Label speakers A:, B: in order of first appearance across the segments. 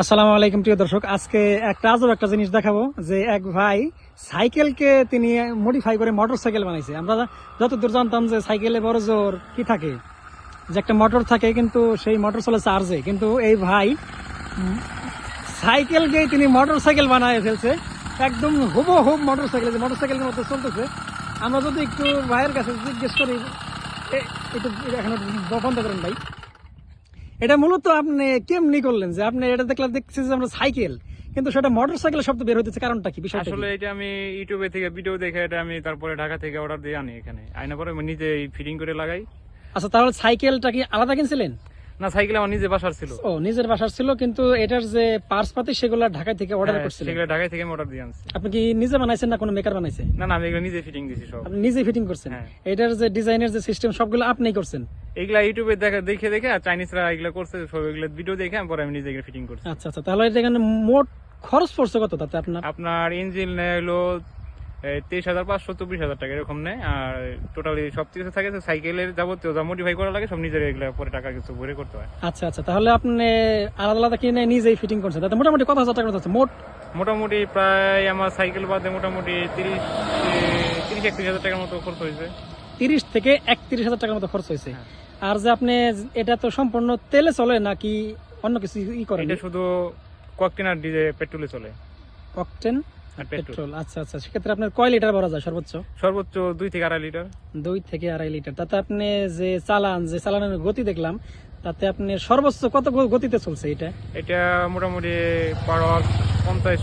A: আসসালামু আলাইকুম, প্রিয় দর্শক। আজকে একটা আজব একটা জিনিস দেখাবো যে এক ভাই সাইকেলকে তিনি মডিফাই করে মোটর সাইকেল বানাইছে। আমরা যতদূর জানতাম যে সাইকেলে বড় জোর কি থাকে, যে একটা মোটর থাকে কিন্তু সেই মোটর চলে চার্জে কিন্তু এই ভাই সাইকেলকে তিনি মোটর সাইকেল বানায় ফেলছে। একদম হুবো হুব মোটর সাইকেল যে মোটর সাইকেলের মতো চলতেছে। আমরা যদি একটু ভাইয়ের কাছে জিজ্ঞেস করি একটু এখন বন্ধ করেন ভাই। এটা মূলত আপনি কেমনি করলেন যে আপনি এটা দেখলে দেখছি যে আমরা সাইকেল কিন্তু সেটা মোটর সাইকেলের শব্দ বের হইতেছে কারণটা কি বিষয়টা
B: আসলে এটা আমি ইউটিউবে থেকে ভিডিও দেখে এটা আমি তারপরে ঢাকা থেকে অর্ডার দিয়ে আনি এখানে। আইনা পরে আমি নিজে ফিটিং করে লাগাই।
A: আচ্ছা তাহলে সাইকেলটা কি আলাদা কিনছিলেন?
B: না সাইকেল আমার নিজে বাসার ছিল।
A: ও নিজের বাসার ছিল কিন্তু এটার যে পার্স পাতি সেগুলো ঢাকা থেকে অর্ডার
B: হ্যাঁ,
A: করছিলেন।
B: সেগুলো ঢাকায় থেকে অর্ডার দিয়ে আনছি।
A: আপনি কি নিজে বানাইছেন না কোনো মেকার বানাইছে?
B: না না আমি এগুলো নিজে ফিটিং দিছি সব।
A: আপনি নিজে ফিটিং করছেন।
B: হ্যাঁ।
A: এটার যে ডিজাইনের যে সিস্টেম সবগুলো আপনিই করছেন।
B: এগুলা ইউটিউবে দেখে দেখে দেখে আর চাইনিজরা এগুলো করছে সব এগুলো ভিডিও দেখে আমি পরে আমি নিজে এগুলো ফিটিং করছি।
A: আচ্ছা আচ্ছা তাহলে এখানে মোট খরচ পড়ছে কত তাতে আপনার?
B: আপনার ইঞ্জিন নেয় হলো তেইশ হাজার পাঁচশো চব্বিশ হাজার টাকা এরকম নেয় আর টোটালি সব কিছু থাকে সাইকেলের যাবতীয় যা মডিফাই করা লাগে সব নিজের এগুলো পরে টাকা কিছু ভরে করতে হয়।
A: আচ্ছা আচ্ছা তাহলে আপনি আলাদা আলাদা কিনে নিজেই ফিটিং করছেন তাতে মোটামুটি কত হাজার টাকা মতো মোট?
B: মোটামুটি প্রায় আমার সাইকেল বাদে মোটামুটি তিরিশ তিরিশ একত্রিশ হাজার টাকার মতো খরচ হয়েছে।
A: তিরিশ থেকে একত্রিশ হাজার টাকার মতো খরচ হয়েছে।
B: হ্যাঁ।
A: আর যে আপনি এটা তো সম্পূর্ণ তেলে চলে নাকি অন্য কিছু ই করেন?
B: এটা শুধু ককটেন আর ডিজে পেট্রোলে চলে।
A: অকটেন
B: আর পেট্রোল।
A: আচ্ছা আচ্ছা সেক্ষেত্রে আপনার কয় লিটার ভরা যায় সর্বোচ্চ?
B: সর্বোচ্চ দুই থেকে আড়াই লিটার।
A: দুই থেকে আড়াই লিটার। তাতে আপনি যে চালান যে চালানের গতি দেখলাম তাতে আপনি সর্বোচ্চ কত গতিতে চলছে এটা?
B: এটা মোটামুটি পার পঞ্চাশ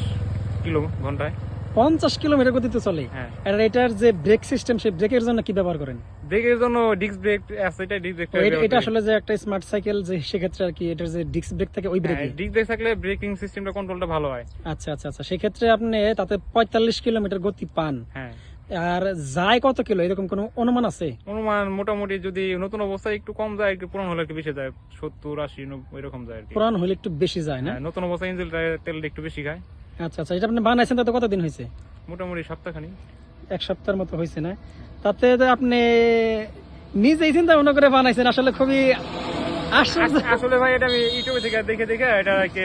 B: কিলো ঘন্টায়।
A: পঞ্চাশ কিলোমিটার গতিতে চলে।
B: হ্যাঁ।
A: আর এটার যে ব্রেক সিস্টেম সেই ব্রেকের জন্য কি ব্যবহার করেন?
B: ব্রেকের জন্য ডিস্ক ব্রেক আছে এটা ডিস্ক ব্রেক
A: এটা- আসলে যে একটা স্মার্ট সাইকেল যে সেক্ষেত্রে আর কি এটার যে ডিস্ক ব্রেক থাকে ওই ব্রেক
B: ডিস্ক ব্রেক থাকলে ব্রেকিং সিস্টেমটা কন্ট্রোলটা ভালো হয়।
A: আচ্ছা আচ্ছা আচ্ছা। সেক্ষেত্রে আপনি তাতে পঁয়তাল্লিশ কিলোমিটার গতি পান।
B: হ্যাঁ।
A: আর যায় কত কিলো? এরকম কোনো অনুমান আছে?
B: অনুমান মোটামুটি যদি নতুন অবস্থায় একটু কম যায় একটু পুরান হলে একটু বেশি যায়। সত্তর আশি এরকম যায়
A: পুরান হলে একটু বেশি যায় না?
B: হ্যাঁ, নতুন অবস্থায় ইঞ্জিন তেলটা একটু বেশি খায়।
A: আচ্ছা আচ্ছা এটা আপনি বানাইছেন তাতে কতদিন হয়েছে?
B: মোটামুটি সপ্তাহখানি।
A: এক সপ্তাহের মতো হয়েছে না? তাতে আপনি নিজেই চিন্তা ভাবনা করে বানাইছেন আসলে খুবই
B: আসলে ভাই এটা আমি ইউটিউবে থেকে দেখে দেখে এটাকে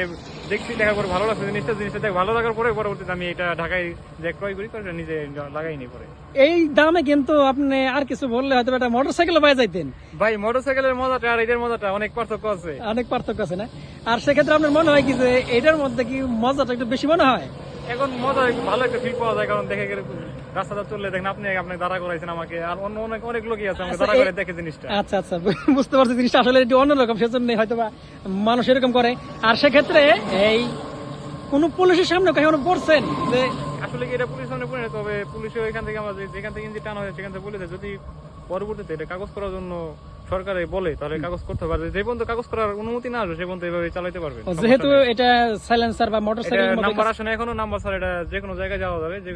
B: দেখছি দেখার পর ভালো লাগছে জিনিসটা জিনিসটা দেখ ভালো লাগার পরে পরবর্তীতে আমি এটা ঢাকায় যে ক্রয় করি তো নিজে লাগাই নি পরে।
A: এই দামে কিন্তু আপনি আর কিছু বললে হয়তো একটা মোটর পাওয়া যাইতেন।
B: ভাই মোটরসাইকেলের মজাটা আর এটার মজাটা অনেক পার্থক্য আছে।
A: অনেক পার্থক্য আছে না? আর সেক্ষেত্রে আপনার মনে হয় কি যে এটার মধ্যে কি মজাটা একটু বেশি মনে হয়?
B: এখন মজা ভালো একটা ফিল পাওয়া যায় কারণ দেখে গেলে রাস্তাটা চললে দেখেন আপনি আপনি দাঁড়া করাইছেন আমাকে আর অন্য অনেক অনেক লোকই আছে আমাকে
A: আচ্ছা,
B: দাঁড়া করে দেখে জিনিসটা।
A: আচ্ছা আচ্ছা বুঝতে পারছি জিনিসটা। আসলে একটু অন্যরকম সেজন্য হয়তো বা মানুষ এরকম করে। আর সেক্ষেত্রে এই কোন পুলিশের সামনে কখনো পড়ছেন? যে
B: আসলে কি এটা পুলিশ সামনে পড়ে? তবে পুলিশে ওইখান থেকে আমাদের যেখান থেকে ইঞ্জিন টানা হয়েছে সেখান থেকে বলে দেয়। যদি পরবর্তীতে এটা কাগজ করার জন্য সরকারে বলে তাহলে কাগজ করতে পারবে যে পর্যন্ত কাগজ করার অনুমতি না আসবে সে পর্যন্ত এভাবে চালাতে পারবে।
A: যেহেতু এটা সাইলেন্সার বা মোটর সাইকেল
B: নাম্বার আসে না এখনও নাম্বার স্যার এটা যে কোনো জায়গায় যাওয়া যাবে যে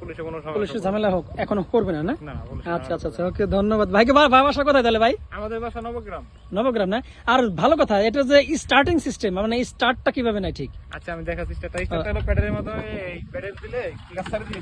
B: পুলিশে কোনো সমস্যা
A: পুলিশের ঝামেলা হোক এখনও করবে না না?
B: পুলিশে না।
A: আচ্ছা আচ্ছা আচ্ছা ওকে ধন্যবাদ। ভাইকে বা বাসার কোথায় তাহলে ভাই?
B: আমাদের বাসা নবগ্রাম।
A: নবগ্রাম না? আর ভালো কথা এটা যে স্টার্টিং সিস্টেম মানে স্টার্টটা কীভাবে নাই ঠিক?
B: আচ্ছা আমি দেখাচ্ছি স্টারটা স্টারটা হলো প্যাডেলের মাধ্যমে এই প্যাডেল দিলে গাছ ছাড়ে দিলে